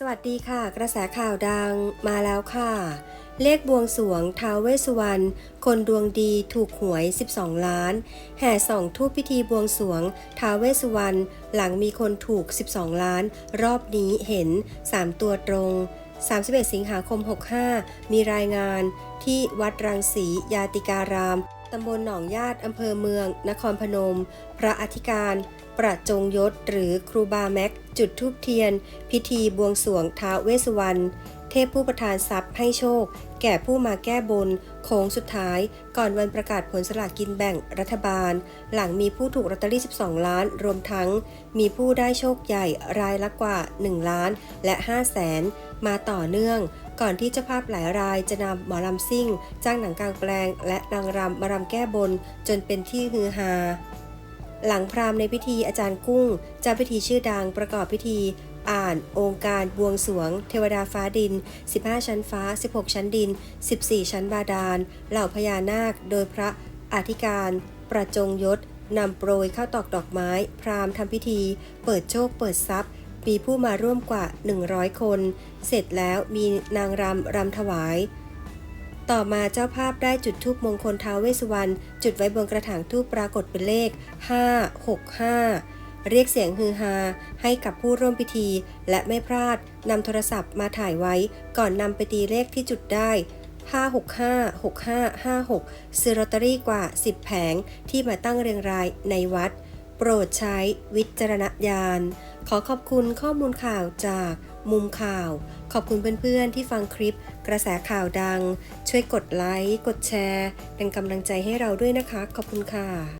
สวัสดีค่ะ กระแสข่าวดังมาแล้วค่ะ เลขบวงสรวงท้าวเวสสุวรรณคนดวงดีถูกหวย 12 ล้าน แห่ส่องทูปพิธีบวงสรวงท้าวเวสสุวรรณหลังมีคนถูก 12 ล้าน รอบนี้เห็น 3 ตัวตรง 31 สิงหาคม 65 มีรายงานที่วัดรังสียาติการาม ตำบลหนองญาติอำเภอเมือง นครพนม พระอธิการ ประจงยศ หรือครูบาแม็ก จุดทูบเทียน พิธีบวงสรวงท้าเวสวรรณ เทพผู้ประทานทรัพย์ให้โชค แก่ผู้มาแก้บน โค้งสุดท้าย ก่อนวันประกาศผลสลากกินแบ่งรัฐบาล หลังมีผู้ถูกลอตเตอรี่ 12 ล้าน รวมทั้ง มีผู้ได้โชคใหญ่รายละกว่า 1 ล้านและ5แสนมาต่อเนื่อง ก่อนที่เจ้าภาพหลายรายจะนำหมอลำซิ่ง จ้างหนังกลางแปลง และนางรำมารำแก้บนจนเป็นที่ฮือฮาหลังพราหมณ์ในพิธีอาจารย์กุ้งเจ้าพิธีชื่อดังประกอบพิธี อ่าน องค์การบวงสรวง เทวดาฟ้าดิน 15 ชั้นฟ้า 16 ชั้นดิน 14 ชั้นบาดาล เหล่าพญานาค โดยพระอธิการ ประจงยศนำโปรยข้าวตอกดอกไม้ พราหมณ์ทำพิธี เปิดโชคเปิดทรัพย์ มีผู้มาร่วมกว่า 100 คน เสร็จแล้วมีนางรำรำถวาย ต่อมาเจ้าภาพได้จุดทูปมงคลท้าวเวสสุวรรณจุดไว้บนกระถางทูปปรากฏเป็นเลข 565 เรียกเสียงฮือฮาให้กับผู้ร่วมพิธี และไม่พลาดนำโทรศัพท์มาถ่ายไว้ ก่อนนำไปตีเลขที่จุดได้565 6556 ซื้อลอตเตอรี่กว่า 10 แผงที่มาตั้งเรียงรายในวัด โปรดใช้วิจารณญาณ ขอขอบคุณข้อมูลข่าวจากมุมข่าว ขอบคุณเพื่อนๆที่ฟังคลิปกระแสข่าวดัง ช่วยกดไลค์ กดแชร์ เป็นกำลังใจให้เราด้วยนะคะ ขอบคุณค่ะ